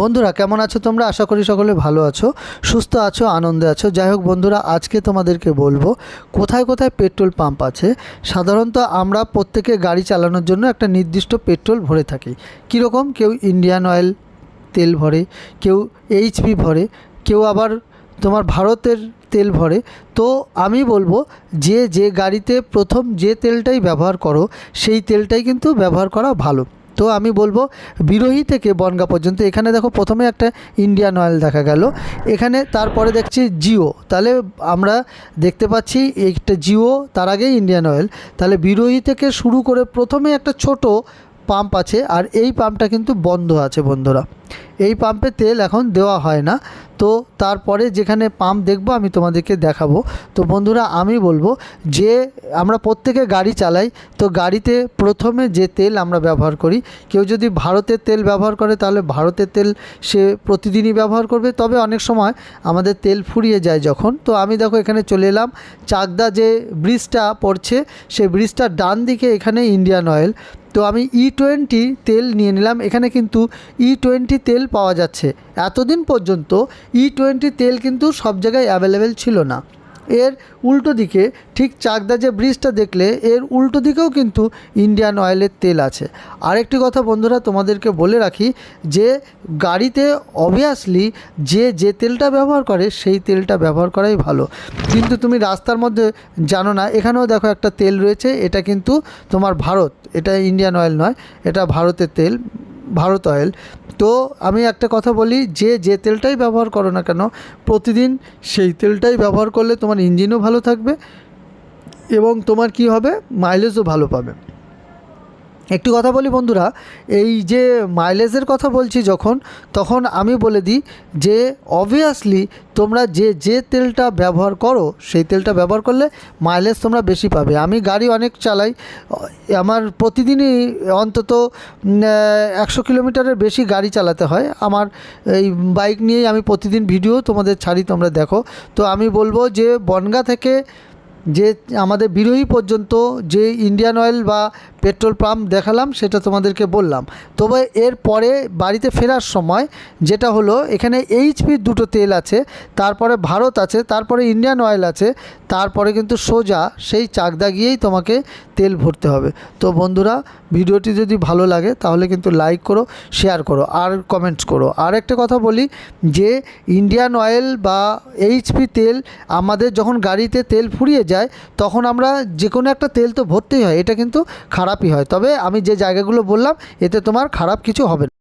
বন্ধুরা, কেমন আছো তোমরা? আশা করি সকলে ভালো আছো, সুস্থ আছো, আনন্দে আছো। যাই হোক বন্ধুরা, আজকে তোমাদেরকে বলব, কোথায় কোথায় পেট্রোল পাম্প আছে? সাধারণত আমরা প্রত্যেকে গাড়ি চালানোর জন্য একটা নির্দিষ্ট পেট্রোল ভরে থাকি। কীরকম? কেউ ইন্ডিয়ান অয়েল তেল ভরে, কেউ এইচপি ভরে, কেউ আবার তোমার ভারতের তেল ভরে। তো আমি বলব, যে যে গাড়িতে প্রথম যে তেলটাই ব্যবহার করো, সেই তেলটাই কিন্তু ব্যবহার করা ভালো। তো আমি বলব বিরোহী থেকে বনগা পর্যন্ত। এখানে দেখো প্রথমে একটা ইন্ডিয়ান অয়েল দেখা গেল। এখানে তারপরে দেখছি জিও। তাহলে আমরা দেখতে পাচ্ছি একটা জিও, তার আগেই ইন্ডিয়ান অয়েল তাহলে বিরোহী থেকে শুরু করে প্রথমে একটা ছোট পাম্প আছে, আর এই পাম্পটা কিন্তু বন্ধ আছে বন্ধুরা। এই পাম্পে তেল এখন দেওয়া হয় না। তো তারপরে যেখানে পাম্প দেখব, আমি তোমাদেরকে দেখাবো। তো বন্ধুরা, আমি বলব যে আমরা প্রত্যেকে গাড়ি চালাই, তো গাড়িতে প্রথমে যে তেল আমরা ব্যবহার করি, কেউ যদি ভারতের তেল ব্যবহার করে, তাহলে ভারতের তেল সে প্রতিদিনই ব্যবহার করবে। তবে অনেক সময় আমাদের তেল ফুরিয়ে যায় যখন। তো আমি দেখো, এখানে চলে এলাম। চাকদা যে ব্রিজটা পড়ছে সেই ব্রিজটার ডান দিকে এখানে ইন্ডিয়ান অয়েল তো আমি ই টোয়েন্টি তেল নিয়ে নিলাম। এখানে কিন্তু ই টোয়েন্টি তেল পাওয়া যাচ্ছে। এতদিন পর্যন্ত ই টোয়েন্টি তেল কিন্তু সব জায়গায় অ্যাভেলেবেল ছিল না। এর উল্টো দিকে ঠিক চাকদা যে ব্রিজটা দেখলে, এর উল্টো দিকেও কিন্তু ইন্ডিয়ান অয়েলের তেল আছে। আরেকটি কথা বন্ধুরা, তোমাদেরকে বলে রাখি যে, গাড়িতে অবভিয়াসলি যে যে তেলটা ব্যবহার করে, সেই তেলটা ব্যবহার করাই ভালো। কিন্তু তুমি রাস্তার মধ্যে জানো না, এখানেও দেখো একটা তেল রয়েছে, এটা কিন্তু তোমার ভারত, এটা ইন্ডিয়ান অয়েল নয়, এটা ভারতের তেল। ভারত অয়েল তো আমি একটা কথা বলি, যে যে তেলটাই ব্যবহার করো না কেন, প্রতিদিন সেই তেলটাই ব্যবহার করলে তোমার ইঞ্জিনও ভালো থাকবে এবং তোমার কি হবে? মাইলেজও ভালো পাবে। একটি কথা বলি বন্ধুরা, এই যে মাইলেজের কথা বলছি যখন, তখন আমি বলে দিই যে অবভিয়াসলি তোমরা যে যে তেলটা ব্যবহার করো, সেই তেলটা ব্যবহার করলে মাইলেজ তোমরা বেশি পাবে। আমি গাড়ি অনেক চালাই, আমার প্রতিদিনই অন্তত একশো কিলোমিটারের বেশি গাড়ি চালাতে হয়। আমার এই বাইক নিয়েই আমি প্রতিদিন ভিডিও তোমাদের ছাড়ি, তোমরা দেখো। তো আমি বলব যে বনগা থেকে যে আমাদের বিরোহী পর্যন্ত যে ইন্ডিয়ান অয়েল বা পেট্রোল পাম্প দেখালাম, সেটা তোমাদেরকে বললাম। তবে এর পরে বাড়িতে ফেরার সময় যেটা হলো, এখানে এইচপির দুটো তেল আছে, তারপরে ভারত আছে, তারপরে ইন্ডিয়ান অয়েল আছে, তারপরে কিন্তু সোজা সেই চাকদা গিয়েই তোমাকে তেল ভরতে হবে। তো বন্ধুরা, ভিডিওটি যদি ভালো লাগে, তাহলে কিন্তু লাইক করো শেয়ার করো, আর কমেন্টস করো। আর একটা কথা বলি, যে ইন্ডিয়ান অয়েল বা এইচপি তেল আমাদের যখন গাড়িতে তেল ফুরিয়ে যায়, তখন আমরা যে কোনো একটা তেল তো ভরতেই হয়, এটা কিন্তু খারাপই হয়। তবে আমি যে জায়গাগুলো বললাম এতে তোমার খারাপ কিছু হবে না।